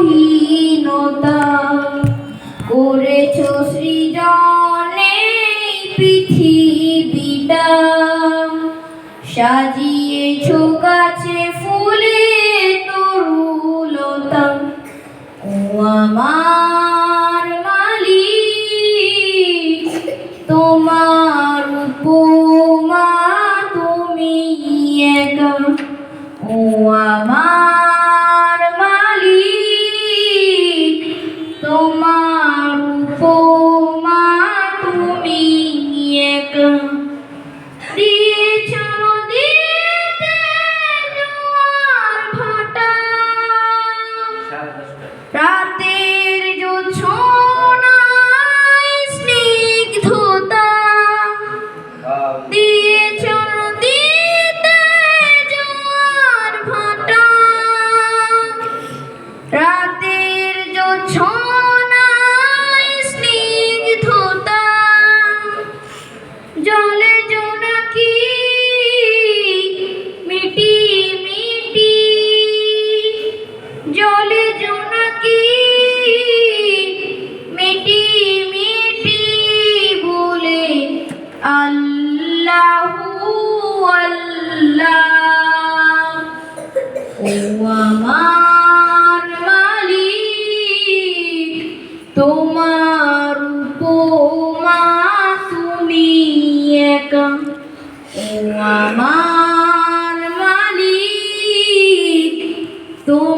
হীনতা করেছ সৃজনে পৃথিবীটা সাজিয়েছ গাছে একা জলে জোনাকি, মিটি মিটি বলে, আল্লাহু আল্লাহ। ও আমার তোমার উপমা তুমি একা। ও আমার মালিক, তোমার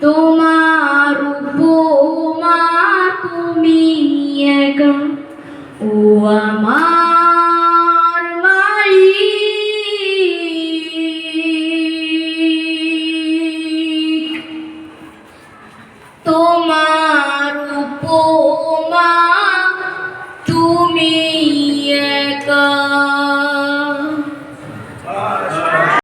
তোমার